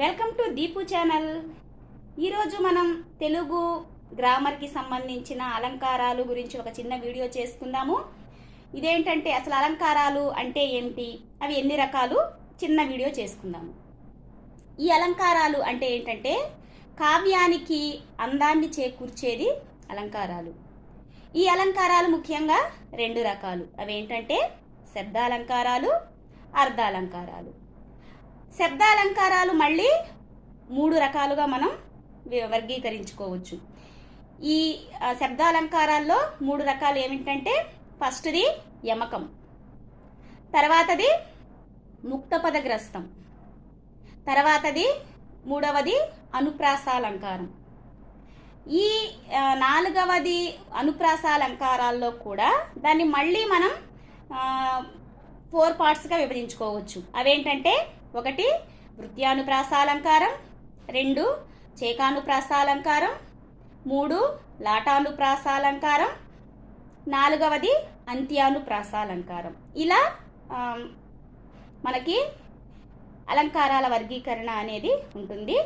Welcome to Deepu channel ఈరోజు మనం తెలుగు గ్రామర్కి సంబంధించిన అలంకారాలు గురించి ఒక చిన్న వీడియో చేసుకుందాము. ఇదేంటంటే అసలు అలంకారాలు అంటే ఏమిటి? అవి ఎన్ని రకాలు? చిన్న వీడియో చేసుకుందాము. ఈ అలంకారాలు అంటే ఏంటంటే కావ్యానికి అందాన్ని చేకూర్చేది అలంకారాలు. ఈ అలంకారాలు ముఖ్యంగా రెండు రకాలు. అవి ఏంటంటే శబ్దాలంకారాలు అర్ధాలంకారాలు. శబ్దాలంకారాలు మళ్ళీ మూడు రకాలుగా మనం వర్గీకరించుకోవచ్చు. ఈ శబ్దాలంకారాల్లో మూడు రకాలు ఏమిటంటే ఫస్ట్ది యమకం. తర్వాతది ముక్తపదగ్రస్తం. తర్వాతది మూడవది అనుప్రాసాలంకారం. ఈ నాలుగవది అనుప్రాసాలంకారాల్లో కూడా దాన్ని మళ్ళీ మనం ఫోర్ పార్ట్స్గా విభజించుకోవచ్చు. అవేంటంటే ఒకటి వృత్యానుప్రాసాలంకారం రెండు చేకానుప్రాసాలంకారం మూడు లాటానుప్రాసాలంకారం నాలుగవది అంత్యానుప్రాసాలంకారం. ఇలా మనకి అలంకారాల వర్గీకరణ అనేది ఉంటుంది.